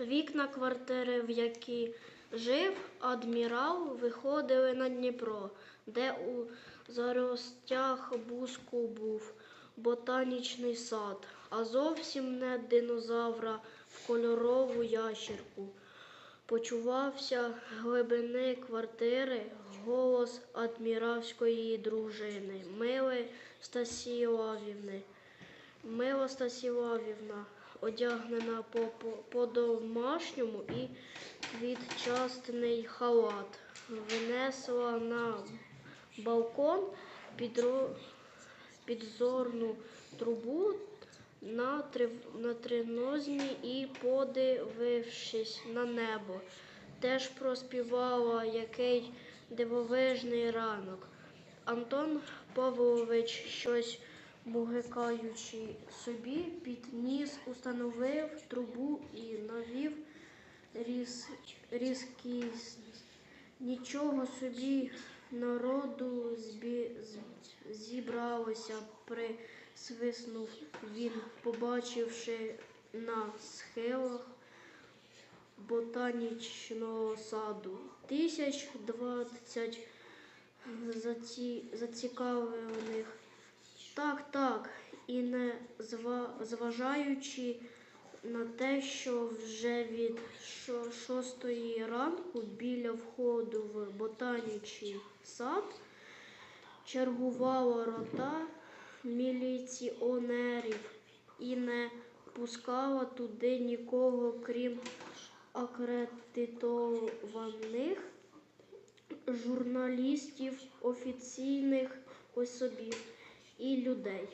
Вікна квартири, в якій жив адмірал, виходили на Дніпро, де у заростях буску був ботанічний сад, а зовсім не динозавра в кольорову ящірку. Почувався глибини квартири голос адміральської дружини Мили Стасілавівни. Мила Стасілавівна, одягнена по, по, по-домашньому і квітчастий халат, винесла на балкон підро, підзорну трубу на, три, на тринозні і, подивившись на небо, теж проспівала який дивовижний ранок. Антон Павлович, щось мугикаючи собі, під ніс установив трубу і навів різ, різкість. Нічого собі народу збі, зібралося, присвиснув він, побачивши на схилах ботанічного саду. Тисяч двадцять заці, зацікавлених. Так, так, і не зважаючи на те, що вже від шостої ранку біля входу в ботанічний сад чергувала рота міліціонерів і не пускала туди нікого, крім акредитованих журналістів, офіційних особів і людей.